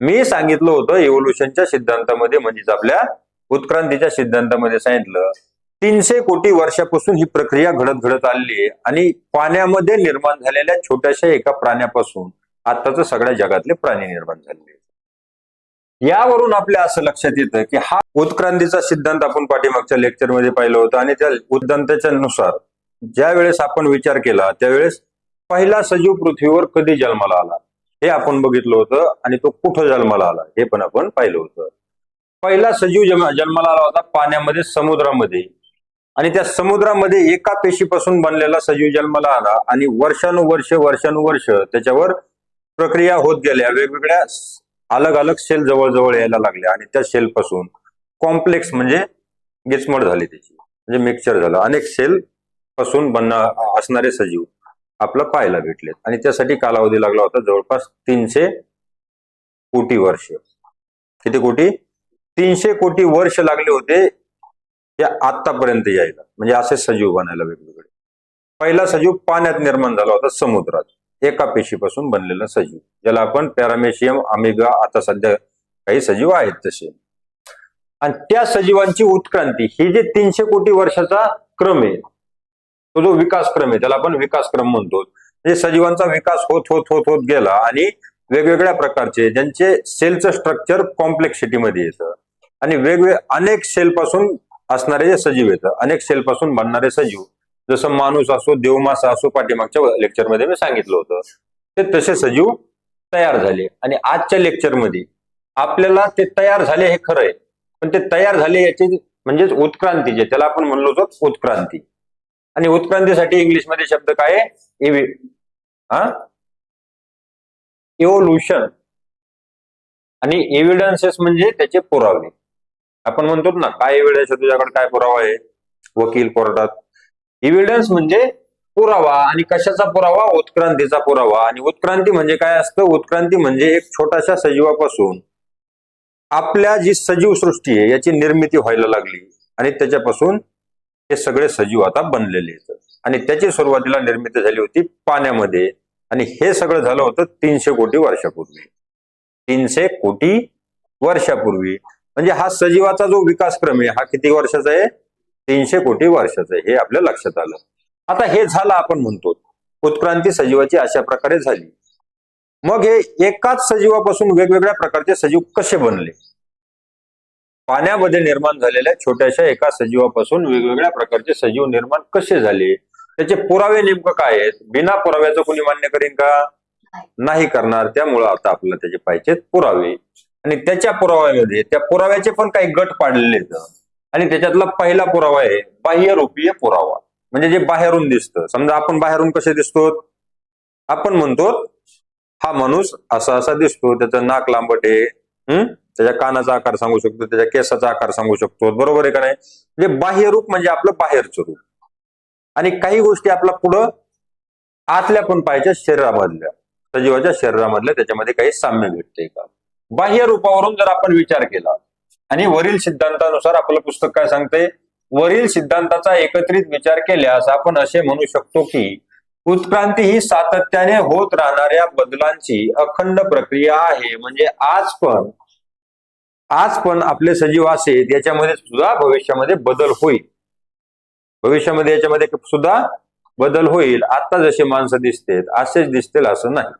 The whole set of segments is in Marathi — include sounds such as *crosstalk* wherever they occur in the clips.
मी सांगितलं होतं एव्होल्युशनच्या सिद्धांतामध्ये म्हणजेच आपल्या उत्क्रांतीच्या सिद्धांतामध्ये सांगितलं तीनशे कोटी वर्षापासून ही प्रक्रिया घडत घडत आली आहे आणि पाण्यामध्ये निर्माण झालेल्या छोट्याशा एका प्राण्यापासून आताच सगळ्या जगातले प्राणी निर्माण झालेले आहेत. यावरून आपल्या असं लक्षात येतं की हा उत्क्रांतीचा सिद्धांत आपण पाठीमागच्या लेक्चरमध्ये पाहिलं होतं आणि त्या उद्दांताच्या नुसार ज्या वेळेस आपण विचार केला त्यावेळेस पहिला सजीव पृथ्वीवर कधी जन्माला आला हे आपण बघितलं होतं आणि तो कुठं जन्माला आला हे पण आपण पाहिलं होतं. पहिला सजीव जन्माला आला होता पाण्यामध्ये समुद्रामध्ये. आणि त्या समुद्रामध्ये एका पेशीपासून बनलेला सजीव जन्माला आला आणि वर्षानुवर्ष वर्षानुवर्ष त्याच्यावर प्रक्रिया होत गेल्या. वेगवेगळ्या अलग अलग सेल जवळजवळ यायला लागल्या आणि त्या सेल पासून कॉम्प्लेक्स म्हणजे गिचमड झाली त्याची. म्हणजे मिक्सचर झालं. अनेक सेल पासून बन असणारे सजीव. आपलं पाहायला भेटलेत. आणि त्यासाठी कालावधी लागला होता जवळपास तीनशे कोटी वर्ष. किती कोटी? तीनशे कोटी वर्ष लागले होते या आतापर्यंत यायला. म्हणजे असे सजीव बनायला वेगवेगळे. पहिला सजीव पाण्यात निर्माण झाला होता समुद्रात. एका पेशीपासून बनलेला सजीव ज्याला आपण पॅरामेशियम अमेगा आता सध्या काही सजीव आहेत तसे. आणि त्या सजीवांची उत्क्रांती ही जे तीनशे कोटी वर्षाचा क्रम आहे तो जो विकास क्रम आहे त्याला आपण विकास क्रम म्हणतो. म्हणजे सजीवांचा विकास होत होत होत होत गेला आणि वेगवेगळ्या प्रकारचे ज्यांचे सेलचं स्ट्रक्चर कॉम्प्लेक्सिटीमध्ये येतं. आणि वेगवेगळे अनेक सेल पासून असणारे जे सजीव येतं अनेक सेल पासून बनणारे सजीव. जसं माणूस असो देवमासा असो पाठीमागच्या लेक्चरमध्ये मी सांगितलं होतं. ते तसे सजीव तयार झाले. आणि आजच्या लेक्चरमध्ये आपल्याला ते तयार झाले हे खरं आहे. पण ते तयार झाले याची म्हणजेच उत्क्रांती जे त्याला आपण म्हणलो होतो उत्क्रांती. आणि उत्क्रांतीसाठी इंग्लिशमध्ये शब्द काय आहे? हा? इव्होल्युशन आणि एव्हिडन्सेस म्हणजे त्याचे पुरावे. आपण म्हणतो ना काय एव्हिडन्स आहे तुझ्याकडे काय पुरावा आहे? वकील कोर्टात. एव्हिडन्स म्हणजे पुरावा आणि कशाचा पुरावा? उत्क्रांतीचा पुरावा. आणि उत्क्रांती म्हणजे काय असतं? उत्क्रांती म्हणजे एक छोट्याशा सजीवापासून आपल्या जी सजीव सृष्टी आहे याची निर्मिती व्हायला लागली. आणि त्याच्यापासून हे सगळे सजीव आता बनलेले आहेत. आणि त्याची सुरुवातीला निर्मिती झाली होती पाण्यामध्ये. आणि हे सगळं झालं होतं तीनशे कोटी वर्षापूर्वी. तीनशे कोटी वर्षापूर्वी. म्हणजे हा सजीवाचा जो विकास क्रम आहे हा किती वर्षाचा आहे? तीनशे कोटी वर्षाचा आहे हे आपल्या लक्षात आलं. आता हे झालं आपण म्हणतो. उत्क्रांती सजीवाची अशा प्रकारे झाली. मग हे एकाच सजीवापासून वेगवेगळ्या प्रकारचे सजीव कसे बनले? पाण्यामध्ये निर्माण झालेल्या छोट्याशा एका सजीवापासून वेगवेगळ्या प्रकारचे सजीव निर्माण कसे झाले? त्याचे पुरावे नेमकं काय आहेत? बिना पुराव्याचं कोणी मान्य करेन का? नाही करणार. त्यामुळं आता आपल्याला त्याचे पाहिजेत पुरावे. आणि त्याच्या पुराव्यामध्ये त्या पुराव्याचे पण काही गट पाडलेले आहेत. आणि त्याच्यातला पहिला पुरावा आहे बाह्यरूपीय पुरावा. म्हणजे जे बाहेरून दिसतं. समजा आपण बाहेरून कसे दिसतो? आपण म्हणतो हा माणूस असा असा दिसतो. त्याचं नाक लांबट आहे. हम्म त्याच्या कानाचा आकार सांगू शकतो त्याच्या केसाचा आकार सांगू शकतो. बरोबर आहे का नाही? म्हणजे बाह्य रूप म्हणजे आपलं बाहेरचं रूप. आणि काही गोष्टी आपला पुढं आतल्या पण पाहिजे शरीरामधल्या. सजीवाच्या शरीरामधल्या त्याच्यामध्ये काही साम्य भेटते का? बाह्य रूपावरून जर आपण विचार केला आणि वरील सिद्धांतानुसार आपलं पुस्तक काय सांगते वरील सिद्धांताचा एकत्रित विचार केल्यास आपण असे म्हणू शकतो की उत्क्रांती ही सातत्याने होत राहणाऱ्या बदलांची अखंड प्रक्रिया आहे. म्हणजे आज पण आज पण आपले सजीव असे याच्यामध्ये सुद्धा भविष्यामध्ये बदल होईल. भविष्यामध्ये याच्यामध्ये सुद्धा बदल होईल. आता जसे माणसं दिसतेत असेच दिसतील असं नाही.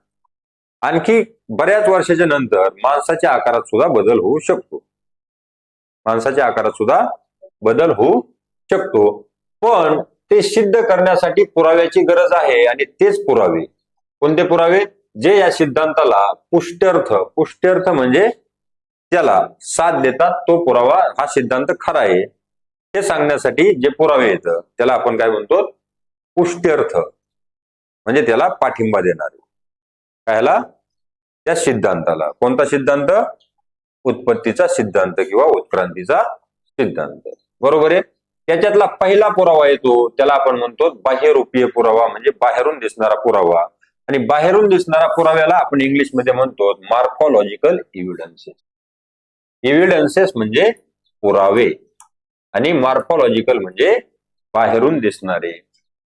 आणखी बऱ्याच वर्षाच्या नंतर माणसाच्या आकारात सुद्धा बदल होऊ शकतो. माणसाच्या आकारात सुद्धा बदल होऊ शकतो. पण ते सिद्ध करण्यासाठी पुराव्याची गरज आहे आणि तेच पुरावे. कोणते पुरावे? जे या सिद्धांताला पुष्ट्यर्थ पुष्ट्यर्थ म्हणजे त्याला साथ देतात तो पुरावा हा सिद्धांत खरा आहे. हे सांगण्यासाठी जे पुरावे येत त्याला आपण काय म्हणतो? पुष्ट्यर्थ. म्हणजे त्याला पाठिंबा देणारे. कायला? त्या सिद्धांताला. कोणता सिद्धांत? उत्पत्तीचा सिद्धांत किंवा उत्क्रांतीचा सिद्धांत. बरोबर आहे? त्याच्यातला पहिला पुरावा येतो. त्याला आपण म्हणतो बाह्यरूपीय पुरावा म्हणजे बाहेरून दिसणारा पुरावा. आणि बाहेरून दिसणारा पुराव्याला आपण इंग्लिशमध्ये म्हणतो मार्फॉलॉजिकल इव्हिडन्सेस एव्हिडन्सेस म्हणजे पुरावे आणि मार्फॉलॉजिकल म्हणजे बाहेरून दिसणारे.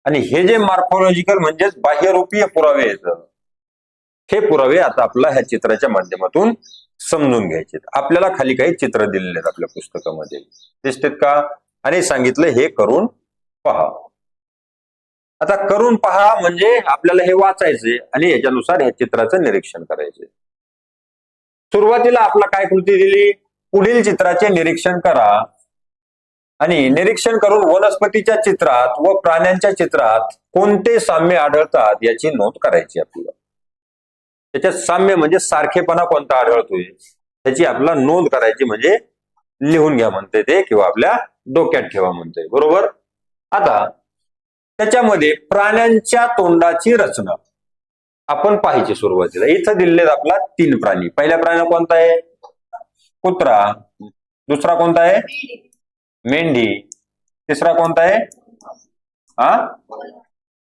आणि हे जे मार्फॉलॉजिकल म्हणजेच बाह्यरूपीय पुरावे येतं हे पुरावे आता आपला ह्या चित्राच्या माध्यमातून समजून घ्यायचे आपल्याला खाली काही चित्र दिलेले आहेत आपल्या पुस्तकामध्ये. दिसतेत का? आणि सांगितलं हे करून पहा. आता करून पहा म्हणजे आपल्याला हे वाचायचे आणि याच्यानुसार ह्या चित्राचं निरीक्षण करायचे सुरुवातीला आपला काय कृती दिली? पुढील चित्राचे निरीक्षण करा. आणि निरीक्षण करून वनस्पतीच्या चित्रात व प्राण्यांच्या चित्रात कोणते साम्य आढळतात याची नोंद करायची आपल्याला. त्याच्यात साम्य म्हणजे सारखेपणा कोणता आढळतोय? त्याची आपल्याला नोंद करायची म्हणजे लिहून घ्या म्हणते ते किंवा आपल्या डोक्यात ठेवा म्हणते. बरोबर? आता त्याच्यामध्ये प्राण्यांच्या तोंडाची रचना आपण पाहिजे सुरुवातीला. इथं दिलेले आपला तीन प्राणी. पहिला प्राणी कोणता आहे? कुत्रा. दुसरा कोणता आहे? मेंढी. तिसरा कोणता आहे? हा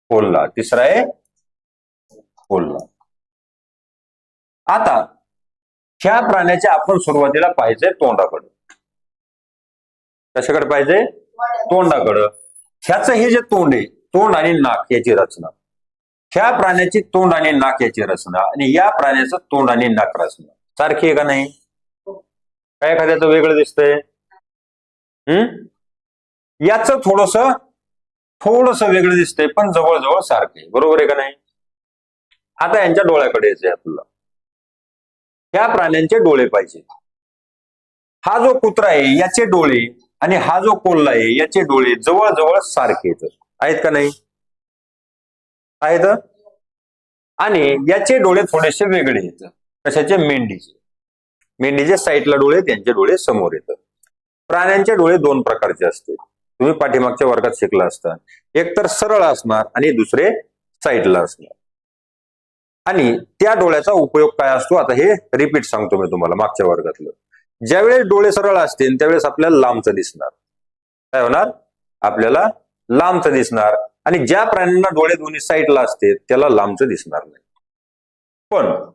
कोल्हा. तिसरा आहे? कोल्हा. आता ह्या प्राण्याच्या आपण सुरुवातीला पाहिजे तोंडाकडं. कशाकडे पाहिजे? तोंडाकडं. ह्याचं हे जे तोंड आहे तोंड आणि नाक याची रचना. ह्या प्राण्याची तोंड आणि नाक याची रचना आणि या प्राण्याचं तोंड आणि नाक रचना. सारखी आहे का नाही? काय एखाद्याचं वेगळं दिसतंय? हम्म? याच थोडस थोडस वेगळं दिसतंय पण जवळजवळ सारखं आहे. बरोबर आहे का नाही? आता यांच्या डोळ्याकडे यायचंय आपल्याला. या प्राण्यांचे डोळे पाहिजे. हा जो कुत्रा आहे याचे डोळे आणि हा जो कोल्हा आहे याचे डोळे जवळजवळ सारखे आहेत का नाही? आहेत. आणि याचे डोळे थोडेसे वेगळे आहेत. कशाचे? मेंढीचे. मेंढीच्या साईडला डोळे त्यांचे डोळे समोर येतात. प्राण्यांचे डोळे दोन प्रकारचे असते. तुम्ही पाठीमागच्या वर्गात शिकला असता. एक तर सरळ असणार आणि दुसरे साईडला असणार. आणि त्या डोळ्याचा उपयोग काय असतो? आता हे रिपीट सांगतो मी तुम्हाला मागच्या वर्गातलं. ज्यावेळेस डोळे सरळ असतील त्यावेळेस आपल्याला लांबचं दिसणार. काय होणार? आपल्याला लांबचं दिसणार. आणि ज्या प्राण्यांना डोळे दोन्ही साईडला असते त्याला लांबचं दिसणार नाही. पण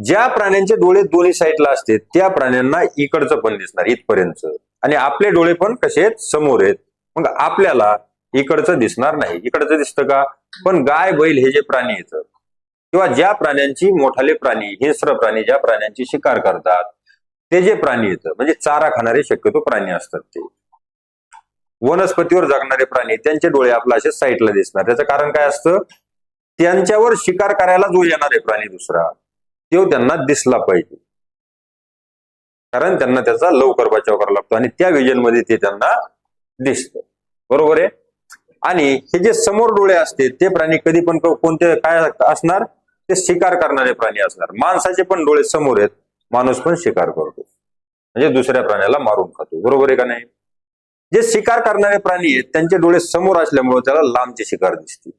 ज्या प्राण्यांचे डोळे दोन्ही साईडला असते त्या प्राण्यांना इकडचं पण दिसणार इथपर्यंत आणि आपले डोळे पण कसे आहेत? समोर आहेत. मग आपल्याला इकडचं दिसणार नाही. इकडचं दिसतं का? पण गाय बैल हे जे प्राणी आहेत किंवा ज्या प्राण्यांची मोठाले प्राणी हिंस्र प्राणी ज्या प्राण्यांची शिकार करतात ते जे प्राणी आहेत म्हणजे चारा खाणारे शक्यतो प्राणी असतात ते. वनस्पतीवर जगणारे प्राणी त्यांचे डोळे आपला असे साईडला दिसणार. त्याचं कारण काय असतं? त्यांच्यावर शिकार करायला जो येणार आहे प्राणी दुसरा तो त्यांना दिसला पाहिजे. कारण त्यांना त्याचा लवकर बचाव करावा लागतो आणि त्या विजनमध्ये ते त्यांना दिसत. बरोबर आहे? आणि हे जे समोर डोळे असते ते प्राणी कधी पण कोणते काय असणार? ते शिकार करणारे प्राणी असणार. माणसाचे पण डोळे समोर आहेत माणूस पण शिकार करतो. म्हणजे दुसऱ्या प्राण्याला मारून खातो. बरोबर आहे का नाही? जे शिकार करणारे प्राणी आहेत त्यांचे डोळे समोर असल्यामुळे त्याला लांबची शिकार दिसते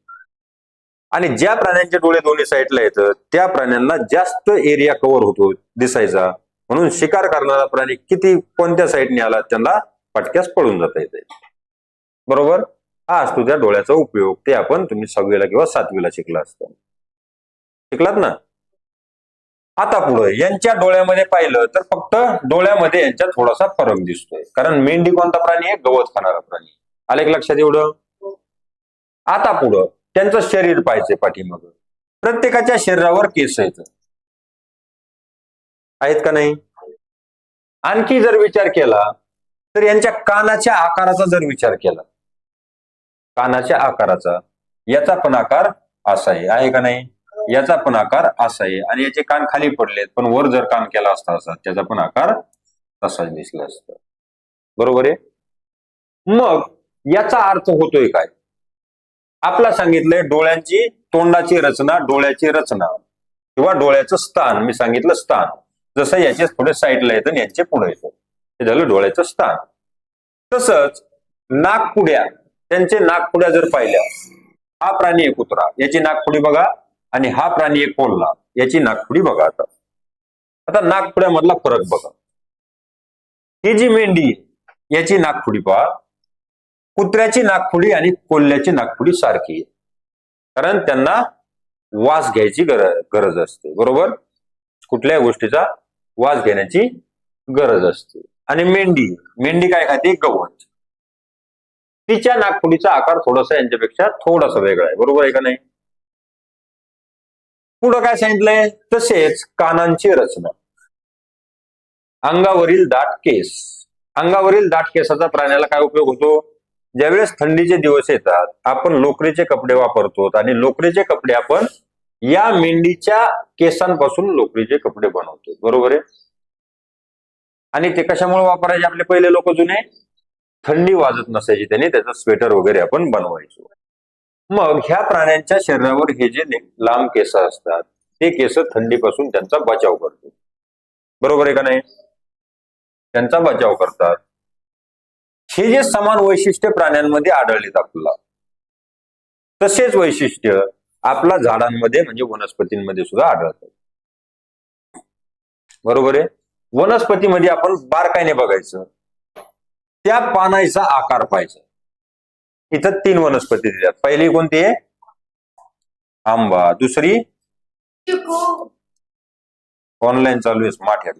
आणि ज्या प्राण्यांचे डोळे दोन्ही साईडला येतं त्या प्राण्यांना जास्त एरिया कव्हर होतो दिसायचा. म्हणून शिकार करणारा प्राणी किती कोणत्या साईडने आला त्यांना पटक्यास पळून जाता येते बरोबर? हा असतो त्या डोळ्याचा उपयोग. ते आपण तुम्ही सहावीला किंवा सातवीला शिकला असता. शिकलात ना? आता पुढे यांच्या डोळ्यामध्ये पाहिलं तर फक्त डोळ्यामध्ये यांच्या थोडासा फरक दिसतोय. कारण मेंढी कोणता प्राणी आहे? गवत खाणारा प्राणी. आले लक्षात एवढं? आता पुढं त्यांचं शरीर पाहिजे पाठीमाग. प्रत्येकाच्या शरीरावर केस आहेत. आहेत का नाही? आणखी जर विचार केला तर यांच्या कानाच्या आकाराचा जर विचार केला कानाच्या आकाराचा याचा पण आकार असा आहे. आहे का नाही? याचा पण आकार असा आहे. आणि याचे कान खाली पडलेत पण वर जर कान केला असता असा त्याचा पण आकार तसाच दिसला असता. बरोबर आहे? मग याचा अर्थ होतोय काय? आपला सांगितलंय डोळ्यांची तोंडाची रचना डोळ्याची रचना किंवा डोळ्याचं स्थान. मी सांगितलं स्थान. जसं याचे थोडे साईडला येतं आणि यांचे पुढे येतं. हे झालं डोळ्याचं स्थान. तसंच नागपुड्या. त्यांचे नागपुड्या जर पाहिल्या हा प्राणी एक कुत्रा. याची नागपुडी बघा आणि हा प्राणी एक कोल्हा याची नागपुडी बघा आता. आता नागपुड्यामधला फरक बघा. ही जी मेंढी याची नागपुडी पहा. कुत्र्याची नागफुडी आणि कोल्ह्याची नागफुडी सारखी. आहे कारण त्यांना वास घ्यायची गरज गरज असते. बरोबर? कुठल्याही गोष्टीचा वास घेण्याची गरज असते. आणि मेंढी. मेंढी काय खाते? गवत. तिच्या नागपुडीचा आकार थोडासा यांच्यापेक्षा थोडासा वेगळा आहे. बरोबर आहे का नाही? पुढं काय सांगितलंय? तसेच कानांची रचना. अंगावरील दाट केस. अंगावरील दाट केसाचा प्राण्याला काय उपयोग होतो? ज्यावेळेस थंडीचे दिवस येतात आपण लोकरीचे कपडे वापरतो आणि लोकरीचे कपडे आपण या मेंढीच्या केसांपासून लोकरीचे कपडे बनवतो. बरोबर आहे? आणि ते कशामुळे वापरायचे? आपले पहिले लोक जुने? थंडी वाजत नसायची त्यांनी त्याचं स्वेटर वगैरे आपण बनवायचो. मग ह्या प्राण्यांच्या शरीरावर हे जे लांब केस असतात ते केस थंडीपासून त्यांचा बचाव करतो बरोबर आहे का नाही? त्यांचा बचाव करतात. हे जे समान वैशिष्ट्य प्राण्यांमध्ये आढळलीत आपल्याला. तसेच वैशिष्ट्य आपल्या झाडांमध्ये म्हणजे वनस्पतींमध्ये सुद्धा आढळतात. बरोबर आहे? वनस्पतीमध्ये आपण बारकाईने बघायचं. त्या पानाचा आकार पाहायचा. इथं तीन वनस्पती दिल्यात. पहिली कोणती आहे? आंबा. दुसरी? ऑनलाईन चालू आहे स्मार्ट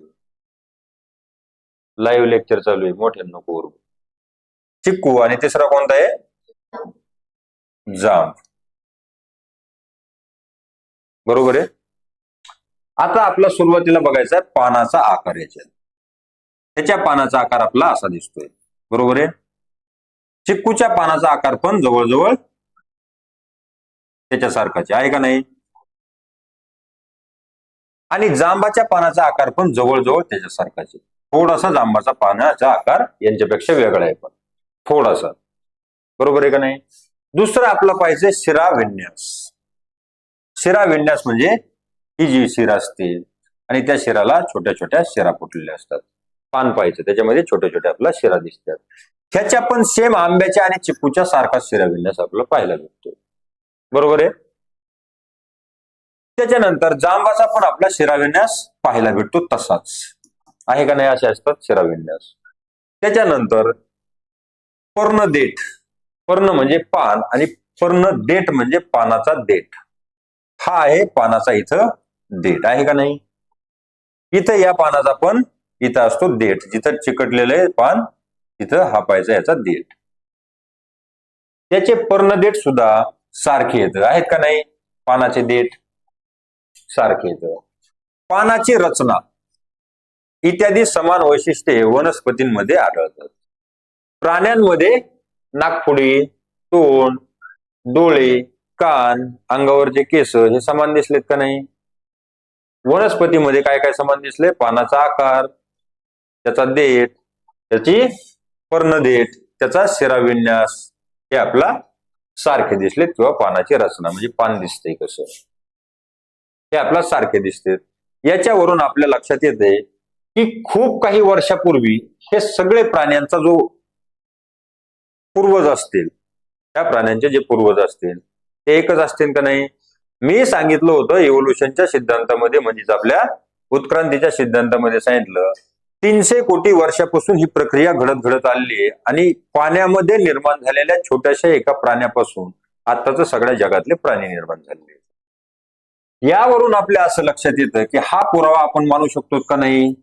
लाईव्ह लेक्चर चालू आहे. मोठ्या नको. चिक्कू आणि तिसरा कोणता आहे? जांब. बरोबर आहे? आता आपला सुरुवातीला बघायचा आहे पानाचा आकार याच्यात. त्याच्या पानाचा आकार आपला असा दिसतोय. बरोबर आहे? चिक्कूच्या पानाचा आकार पण जवळजवळ त्याच्यासारखाच आहे का नाही? आणि जांबाच्या पानाचा आकार पण जवळजवळ त्याच्यासारखाच आहे. थोडासा जांबाचा पानाचा आकार यांच्यापेक्षा वेगळा आहे पण. थोडासा. बरोबर आहे का नाही? दुसरं आपलं पाहिजे शिरा विन्यास. शिरा विन्यास म्हणजे ही जी शिरा असते आणि त्या शिराला छोट्या छोट्या शिरा फुटलेल्या असतात. पान पाहिजे त्याच्यामध्ये छोट्या छोट्या आपला शिरा दिसतात. ह्याच्या पण सेम आंब्याच्या आणि चिकूच्या सारखा शिरा विन्यास आपल्याला पाहायला भेटतो. बरोबर आहे? त्याच्यानंतर जांबाचा पण आपला शिराविन्यास पाहायला भेटतो तसाच. आहे का नाही? असे असतात शिराविन्यास त्याच्यानंतर पर्ण देठ. पर्ण म्हणजे पान आणि पर्ण देठ म्हणजे पानाचा देठ. हा आहे पानाचा इथं देठ. आहे का नाही? इथं या पानाचा पण इथं असतो देठ. जिथं चिकटलेलं आहे पान तिथं हा याचा देठ. त्याचे पर्णदेठ सुद्धा सारखे येत. आहेत का नाही? पानाचे देठ सारखे येत. पानाची रचना इत्यादी समान वैशिष्ट्ये वनस्पतींमध्ये आढळतात. प्राण्यांमध्ये नागपुडी तोंड डोळे कान अंगावरचे केस हे समान दिसलेत का नाही? वनस्पतीमध्ये काय काय समान दिसले? पानाचा आकार त्याचा देठ त्याची पर्णदेठ त्याचा शिराविन्यास हे आपला सारखे दिसलेत किंवा पानाची रचना म्हणजे पान दिसते कसं? हे आपला सारखे दिसते याच्यावरून आपल्या लक्षात येते की खूप काही वर्षापूर्वी हे सगळे प्राण्यांचा जो पूर्वज असतील. त्या प्राण्यांचे जे पूर्वज असतील ते एकच असतील का नाही? मी सांगितलं होतं इव्होल्युशनच्या सिद्धांतामध्ये म्हणजेच आपल्या उत्क्रांतीच्या सिद्धांतामध्ये सांगितलं तीनशे कोटी वर्षापासून ही प्रक्रिया घडत घडत आली आहे आणि पाण्यामध्ये निर्माण झालेल्या छोट्याशा एका प्राण्यापासून आताच सगळ्या जगातले प्राणी निर्माण झालेले आहेत. यावरून आपल्या असं लक्षात येतं की हा पुरावा आपण मानू शकतो का नाही?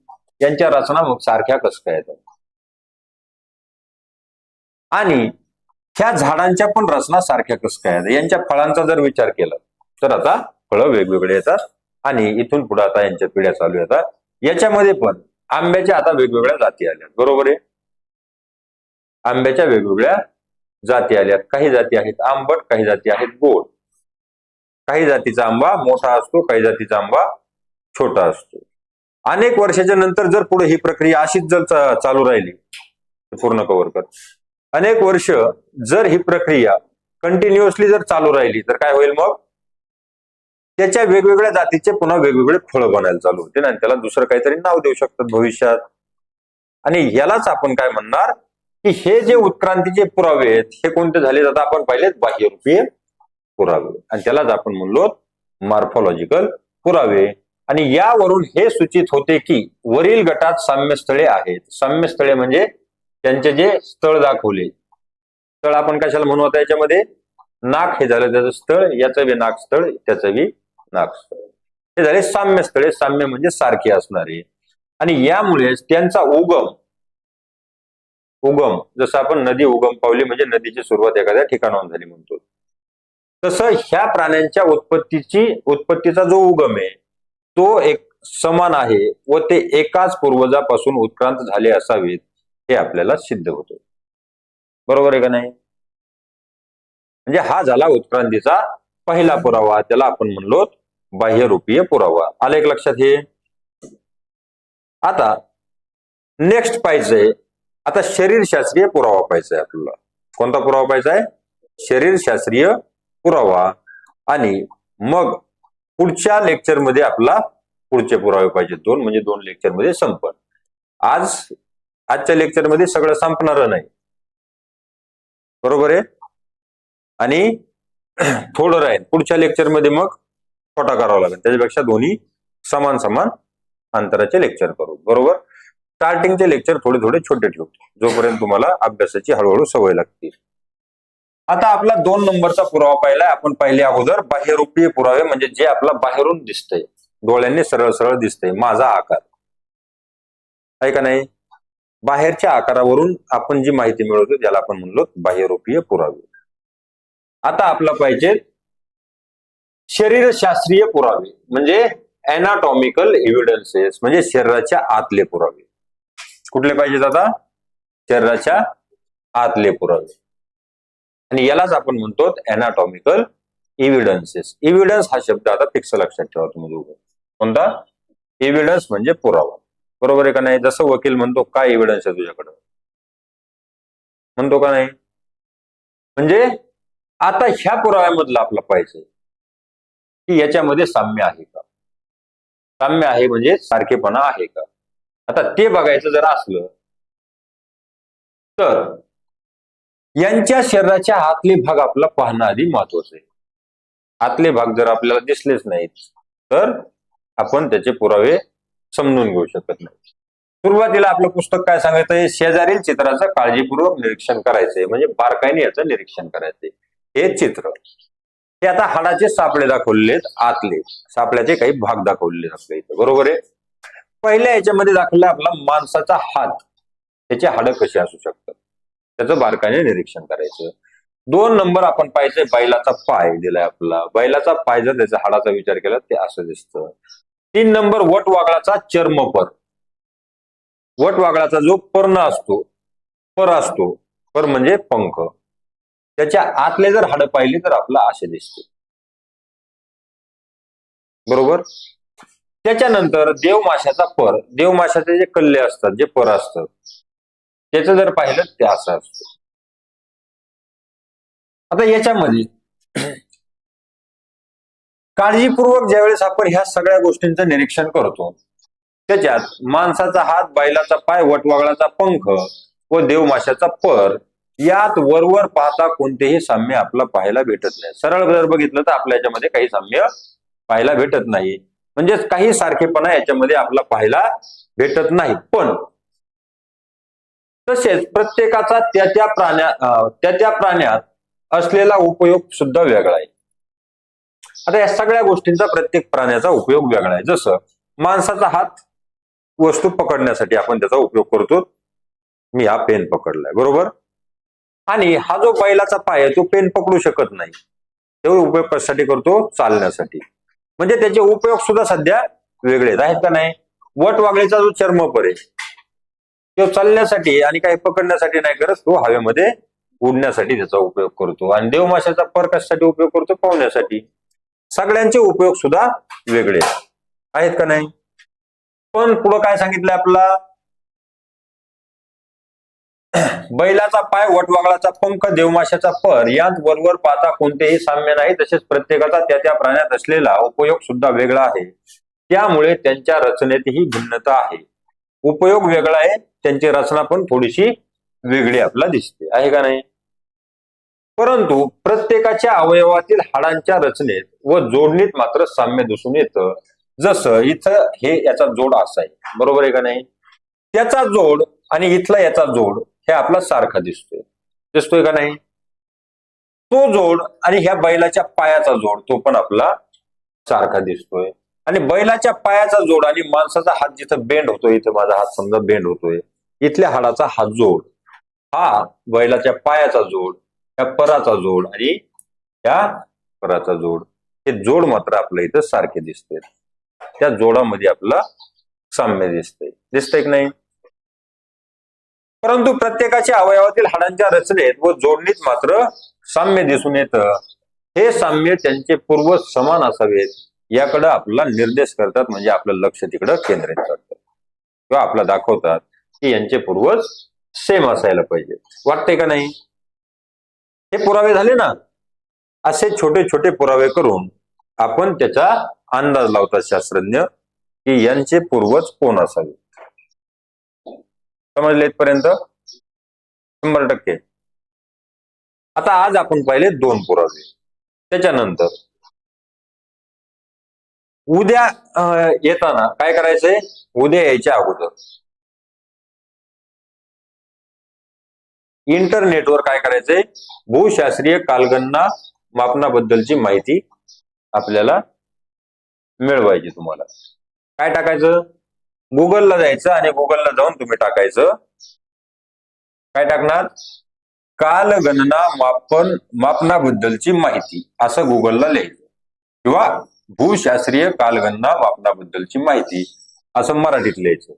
यांच्या रचना मग सारख्या कसं काय येतात आणि ह्या झाडांच्या पण रचना सारख्या कसं काय? यांच्या फळांचा जर विचार केला तर आता फळं वेगवेगळे येतात आणि इथून पुढे आता यांच्या पिढ्या चालू येतात. याच्यामध्ये पण आंब्याच्या आता वेगवेगळ्या जाती आल्यात बरोबर आहे? आंब्याच्या वेगवेगळ्या जाती आल्यात. काही जाती आहेत आंबट काही जाती आहेत गोड. काही जातीचा आंबा मोठा असतो काही जातीचा आंबा छोटा असतो. अनेक वर्षाच्या नंतर जर पुढे ही प्रक्रिया अशीच जर चालू राहिली पूर्ण कव्हर कर अनेक वर्ष जर ही प्रक्रिया कंटिन्युअसली जर चालू राहिली तर काय होईल मग? त्याच्या वेगवेगळ्या जातीचे पुन्हा वेगवेगळे फळं बनायला चालू होते आणि त्याला दुसरं काहीतरी नाव देऊ शकतात भविष्यात. आणि यालाच आपण काय म्हणणार? की हे जे उत्क्रांतीचे पुरावे आहेत हे कोणते झाले जातात आपण पाहिलेत बाह्यरूपीय पुरावे. आणि त्यालाच आपण म्हणलो मार्फॉलॉजिकल पुरावे. आणि यावरून हे सूचित होते की वरील गटात साम्यस्थळे आहेत. साम्यस्थळे म्हणजे त्यांचे जे स्थळ दाखवले. स्थळ आपण कशाला म्हणू आता याच्यामध्ये? नाक हे झालं त्याचं स्थळ याचं बी नाक स्थळ त्याचं बी नाक स्थळ हे झाले साम्य स्थळे. साम्य म्हणजे सारखे असणारे. आणि यामुळे त्यांचा उगम उगम जसं आपण नदी उगम पावली म्हणजे नदीची सुरुवात एखाद्या ठिकाणाहून झाली म्हणतो. तसं ह्या प्राण्यांच्या उत्पत्तीची उत्पत्तीचा जो उगम आहे तो एक समान आहे व ते एकाच पूर्वजापासून उत्क्रांत झाले असावेत. हे आपल्याला सिद्ध होतं. बरोबर आहे का नाही? म्हणजे हा झाला उत्क्रांतीचा पहिला पुरावा. त्याला आपण म्हणलो बाह्यरूपीय पुरावा. आला एक लक्षात हे? आता नेक्स्ट पाहिजे आता शरीरशास्त्रीय पुरावा पाहिजे आपल्याला. कोणता पुरावा पाहिजे आहे? शरीरशास्त्रीय पुरावा. आणि मग पुढच्या लेक्चरमध्ये आपला पुढचे पुरावे पाहिजे. दोन म्हणजे दोन लेक्चरमध्ये संपन. आज आजच्या लेक्चरमध्ये सगळं संपणार नाही. बरोबर आहे? आणि *clears throat* थोडं राहील. पुढच्या लेक्चरमध्ये मग छोटा करावा लागेल. त्याच्यापेक्षा दोन्ही समान समान अंतराचे लेक्चर करू. बरोबर? स्टार्टिंगचे लेक्चर थोडे थोडे छोटे ठेवतो. जोपर्यंत तुम्हाला अभ्यासाची हळूहळू सवय लागते. आता आपला दोन नंबरचा पुरावा पाहिलाय. आपण पहिले अगोदर बाह्यरूपीय पुरावे म्हणजे जे आपला बाहेरून दिसतंय. डोळ्यांनी सरळ सरळ दिसतंय. माझा आकार. आहे का नाही? बाहेरच्या आकारावरून आपण जी माहिती मिळवतो त्याला आपण म्हणलो बाह्यरूपीय पुरावे. आता आपला पाहिजे शरीरशास्त्रीय पुरावे म्हणजे एनाटॉमिकल एव्हिडन्सेस म्हणजे शरीराच्या आतले पुरावे. कुठले पाहिजेत आता? शरीराच्या आतले पुरावे. आणि यालाच आपण म्हणतो एनाटॉमिकल एव्हिडन्सेस एव्हिडन्स हा शब्द आता फिक्स लक्षात ठेवा तुम्ही दोघं. कोणता? एव्हिडन्स म्हणजे पुरावा. बरोबर आहे का नाही? जसं वकील म्हणतो काय एव्हिडन्स आहे तुझ्याकडं? म्हणतो का नाही? म्हणजे आता ह्या पुराव्यामधलं आपला पाहिजे. की याच्यामध्ये साम्य आहे का? साम्य आहे म्हणजे सारखेपणा आहे का? आता ते बघायचं जर असलं तर यांच्या शरीराच्या आतले भाग आपला पाहणं आधी महत्वाचं आहे. आतले भाग जर आपल्याला दिसलेच नाहीत तर आपण त्याचे पुरावे समजून घेऊ शकत नाही. सुरुवातीला आपलं पुस्तक काय सांगायचंय शेजारील चित्राचं काळजीपूर्वक निरीक्षण करायचंय. म्हणजे बारकाईने याचं निरीक्षण करायचंय. हे चित्र. हे आता हाडाचे सापळे दाखवलेले आतले. सापळ्याचे काही भाग दाखवलेले आहेत आपल्या बरोबर आहे? पहिल्या याच्यामध्ये दाखवलं आपला माणसाचा हात. त्याचे हाडं कशी असू शकतात? त्याचं बारकाईने निरीक्षण करायचं. दोन नंबर आपण पाहिजे बैलाचा पाय दिलाय आपला. बैलाचा पाय जर त्याचा हाडाचा विचार केला ते असं दिसतं. तीन नंबर वट वागळाचा चर्मपर वट वागळाचा जो पर्ण असतो पर असतो पर म्हणजे पंख. त्याच्या आतले जर हाड पाहिली तर आपला असे दिसतो. बरोबर? त्याच्यानंतर देवमाशाचा पर. देवमाशाचे जे कल्ले असतात जे पर असतात त्याचं जर पाहिलं ते असं असतं. आता याच्यामध्ये काळजीपूर्वक ज्यावेळेस आपण ह्या सगळ्या गोष्टींचं निरीक्षण करतो त्याच्यात माणसाचा हात बैलाचा पाय वटवागळाचा पंख व देवमाशाचा पर यात वरवर पाहता कोणतेही साम्य आपला पाहायला भेटत नाही. सरळ जर बघितलं तर आपल्या याच्यामध्ये काही साम्य पाहायला भेटत नाही. म्हणजेच काही सारखेपणा याच्यामध्ये आपला पाहायला भेटत नाही. पण तसेच प्रत्येकाचा त्या त्या प्राण्या त्या त्या प्राण्यात असलेला उपयोग सुद्धा वेगळा आहे. आता या सगळ्या गोष्टींचा प्रत्येक प्राण्याचा उपयोग वेगळा आहे. जसं माणसाचा हात वस्तू पकडण्यासाठी आपण त्याचा उपयोग करतो. मी हा पेन पकडलाय बरोबर? आणि हा जो बैलाचा पाय आहे तो पेन पकडू शकत नाही. तेवढे उपयोग कशासाठी करतो? चालण्यासाठी. म्हणजे त्याचे उपयोग सुद्धा सध्या वेगळे आहेत का नाही? वट वागळीचा जो चर्मपर आहे तो चालण्यासाठी आणि काही पकडण्यासाठी नाही करत तो हवेमध्ये उडण्यासाठी त्याचा उपयोग करतो. आणि देवमाशाचा पर कशासाठी उपयोग करतो? पोहण्यासाठी. सगळ्यांचे उपयोग सुद्धा वेगळे आहेत. का नाही? पण पुढं काय सांगितलंय आपला बैलाचा पाय वटवागळाचा पंख देवमाशाचा पर यात वरवर पाहता कोणतेही साम्य नाही तसेच प्रत्येकाचा त्या त्या प्राण्यात असलेला उपयोग सुद्धा वेगळा आहे. त्यामुळे त्यांच्या रचनेतही भिन्नता आहे. उपयोग वेगळा आहे त्यांची रचना पण थोडीशी वेगळी आपला दिसते. आहे का नाही? परंतु प्रत्येकाच्या अवयवातील हाडांच्या रचनेत व जोडणीत मात्र साम्य दिसून येतं. जसं इथं हे याचा जोड असा आहे. बरोबर आहे का नाही? त्याचा जोड आणि इथला याचा जोड हे आपला सारखा दिसतोय. दिसतोय का नाही? तो जोड आणि ह्या बैलाच्या पायाचा जोड तो पण आपला सारखा दिसतोय. आणि बैलाच्या पायाचा जोड आणि माणसाचा हात जिथं बेंड होतोय इथं माझा हात समजा बेंड होतोय इथल्या हाडाचा हा जोड हा बैलाच्या पायाचा जोड या पराचा जोड आणि या पराचा जोड. हे जोड मात्र आपल्या इथं सारखे दिसते. त्या जोडामध्ये आपला साम्य दिसते. दिसतंय की नाही? परंतु प्रत्येकाच्या अवयवातील हाडांच्या रचनेत व जोडणीत मात्र साम्य दिसून येतं. हे साम्य त्यांचे पूर्वज समान असावेत याकडे आपला निर्देश करतात म्हणजे आपलं लक्ष तिकडं केंद्रित करतात. किंवा आपला दाखवतात की यांचे पूर्वज सेम असायला पाहिजे वाटतंय का नाही? हे पुरावे झाले ना असे छोटे छोटे पुरावे करून आपण त्याचा अंदाज लावतात शास्त्रज्ञ की यांचे पूर्वज कोण असावे? समजले इथपर्यंत? शंभर टक्के. आता आज आपण पाहिले दोन पुरावे. त्याच्यानंतर उद्या येताना काय करायचंय? उद्या यायच्या अगोदर. इंटरनेटवर काय करायचंय? भूशास्त्रीय कालगणना मापनाबद्दलची माहिती आपल्याला मिळवायची तुम्हाला. काय टाकायचं? गुगलला जायचं आणि गुगलला जाऊन तुम्ही टाकायचं. काय टाकणार? कालगणना मापन मापनाबद्दलची माहिती. असं गुगलला लिहायचं. किंवा भूशास्त्रीय कालगणना मापनाबद्दलची माहिती. असं मराठीत लिहायचं.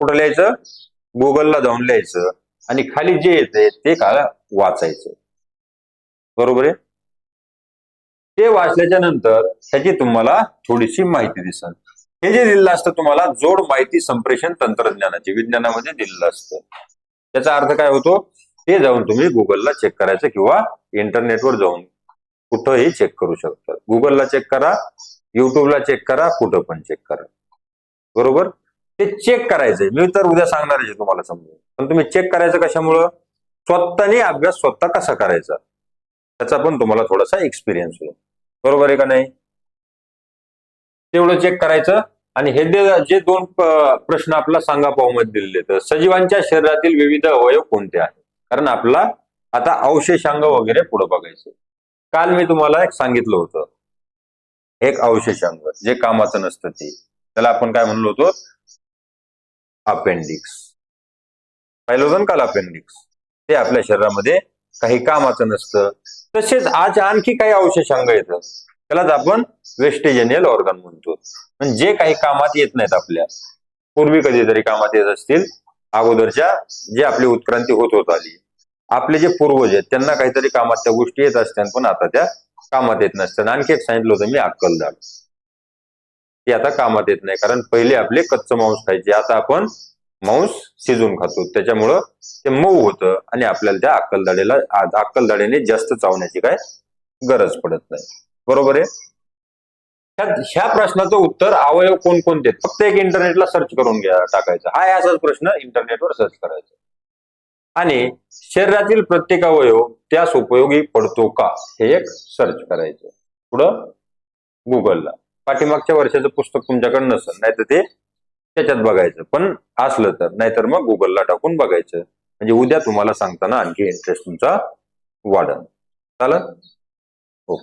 कुठं लिहायचं? गुगलला जाऊन लिहायचं. आणि खाली जे येते ते का वाचायचं. बरोबर आहे? ते वाचल्याच्या नंतर त्याची तुम्हाला थोडीशी माहिती दिसल. हे जे दिलेलं असतं तुम्हाला जोड माहिती संप्रेषण तंत्रज्ञानाचे विज्ञानामध्ये दिलेलं असतं. त्याचा अर्थ काय होतो? ते जाऊन तुम्ही गुगलला चेक करायचं किंवा इंटरनेटवर जाऊन कुठंही चेक करू शकता. गुगलला चेक करा युट्यूबला चेक करा कुठं पण चेक करा. बरोबर? ते चेक करायचंय. मी तर उद्या सांगणार आहे तुम्हाला समजून. पण तुम्ही चेक करायचं कशामुळं? स्वतःने अभ्यास स्वतः कसा करायचा? त्याचा पण तुम्हाला थोडासा एक्सपिरियन्स होईल. बरोबर आहे का नाही? तेवढं चेक करायचं आणि हे जे- दोन प्रश्न आपला सांगा मध्ये दिलेले तर सजीवांच्या शरीरातील विविध अवयव कोणते आहेत? कारण आपला आता अवशेषांग वगैरे पुढे बघायचं. काल मी तुम्हाला एक सांगितलं होतं. एक अवशेषांग जे कामाचं नसतं ते. त्याला आपण काय म्हणलो होतो? अपेंडिक्स पाहिलं होतं काल अपेंडिक्स ते आपल्या शरीरामध्ये काही कामाचं नसतं. तसेच आज आणखी काही अवशेषांग येतात त्यालाच आपण वेस्टेजेनियल ऑर्गन म्हणतो. पण जे काही कामात येत नाहीत आपल्या. पूर्वी कधीतरी कामात येत असतील अगोदरच्या जे आपली उत्क्रांती होत होत आली. आपले जे पूर्वज आहेत त्यांना काहीतरी कामात त्या गोष्टी येत असतात पण आता त्या कामात येत नसतात आणखी एक सांगितलं होतं मी अक्कलदार. ते आता कामात येत नाही कारण पहिले आपले कच्चं मांस खायचे. आता आपण मांस शिजून खातो. त्याच्यामुळं ते मऊ होतं आणि आपल्याला त्या अक्कलदाडेला आ- अक्कलदाडेने जास्त चावण्याची काय गरज पडत नाही. बरोबर आहे? ह्या- प्रश्नाचं उत्तर अवयव कोणकोणते फक्त एक इंटरनेटला सर्च करून घ्या टाकायचं. हा असाच प्रश्न इंटरनेटवर सर्च करायचा. आणि शरीरातील प्रत्येक अवयव त्यास उपयोगी पडतो का? हे एक सर्च करायचं. पुढं गुगलला पाठीमागच्या वर्षाचं पुस्तक तुमच्याकडे नसेल नाहीतर ते त्याच्यात बघायचं. पण असलं तर. नाहीतर मग गुगलला टाकून बघायचं. म्हणजे उद्या तुम्हाला सांगताना आणखी इंटरेस्ट तुमचा वाढन. चालत हो.